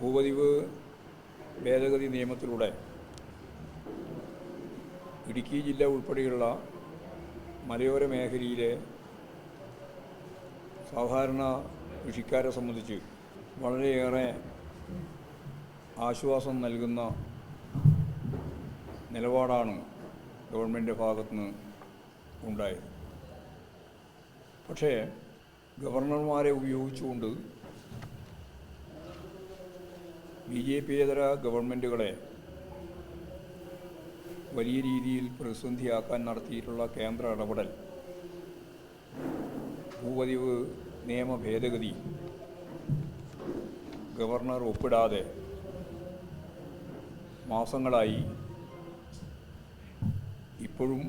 ഭൂപതിവ് ഭേദഗതി നിയമത്തിലൂടെ ഇടുക്കി ജില്ല ഉൾപ്പെടെയുള്ള മലയോര മേഖലയിലെ സാധാരണ കൃഷിക്കാരെ സംബന്ധിച്ച് വളരെയേറെ ആശ്വാസം നൽകുന്ന നിലപാടാണ് ഗവൺമെന്റ് ഭാഗത്തുനിന്ന് ഉണ്ടായത്. പക്ഷേ ഗവർണർമാരെ ഉപയോഗിച്ചുകൊണ്ട് ബി ജെ പിയേതര ഗവൺമെന്റുകളെ വലിയ രീതിയിൽ പ്രതിസന്ധിയാക്കാൻ നടത്തിയിട്ടുള്ള കേന്ദ്ര ഇടപെടൽ ഭൂപതിവ് നിയമ ഭേദഗതി ഗവർണർ ഒപ്പിടാതെ മാസങ്ങളായി ഇപ്പോഴും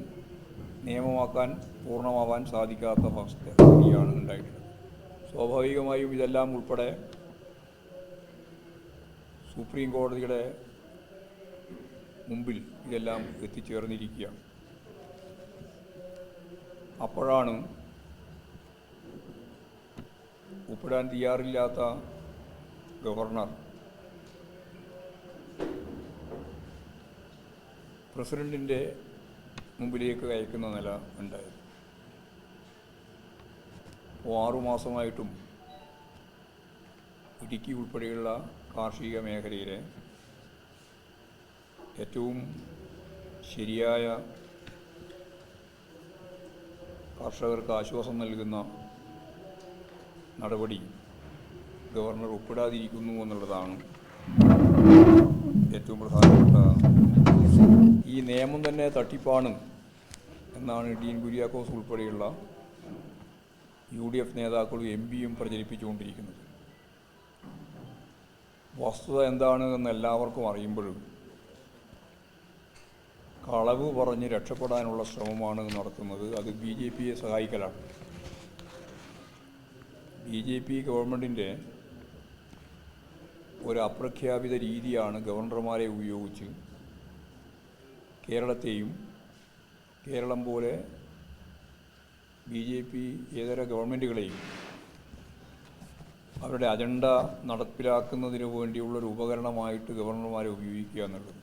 നിയമമാക്കാൻ പൂർണമാവാൻ സാധിക്കാത്ത അവസ്ഥയാണ് ഉണ്ടായിട്ടുള്ളത്. സ്വാഭാവികമായും ഇതെല്ലാം ഉൾപ്പെടെ സുപ്രീം കോടതിയുടെ മുമ്പിൽ ഇതെല്ലാം എത്തിച്ചേർന്നിരിക്കുക. അപ്പോഴാണ് ഒപ്പിടാൻ തയ്യാറില്ലാത്ത ഗവർണർ പ്രസിഡന്റിന്റെ മുമ്പിലേക്ക് അയക്കുന്ന നില ഉണ്ടായത്. അപ്പോൾ ആറുമാസമായിട്ടും ഇടുക്കി ഉൾപ്പെടെയുള്ള കാർഷിക മേഖലയിലെ ഏറ്റവും ശരിയായ കർഷകർക്ക് ആശ്വാസം നൽകുന്ന നടപടി ഗവർണർ ഒപ്പിടാതിരിക്കുന്നു എന്നുള്ളതാണ് ഏറ്റവും പ്രധാനപ്പെട്ട ഈ നിയമം തന്നെ തട്ടിപ്പാണ് എന്നാണ് ഡീൻ കുര്യാക്കോസ് ഉൾപ്പെടെയുള്ള യു ഡി എഫ് നേതാക്കളും എം പിയും പ്രചരിപ്പിച്ചുകൊണ്ടിരിക്കുന്നത്. വസ്തുത എന്താണ് എന്ന് എല്ലാവർക്കും അറിയുമ്പോഴും കളവ് പറഞ്ഞ് രക്ഷപ്പെടാനുള്ള ശ്രമമാണ് നടത്തുന്നത്. അത് ബി ജെ പിയെ സഹായിക്കലാണ്. ബി ജെ പി ഗവൺമെന്റിന്റെ ഒരു അപ്രഖ്യാപിത രീതിയാണ് ഗവർണർമാരെ ഉപയോഗിച്ച് കേരളത്തെയും കേരളം പോലെ ബി ജെ പി ഇതര ഗവൺമെന്റുകളെയും അവരുടെ അജണ്ട നടപ്പിലാക്കുന്നതിന് വേണ്ടിയുള്ളൊരു ഉപകരണമായിട്ട് ഗവർണർമാരെ ഉപയോഗിക്കുക എന്നുള്ളത്.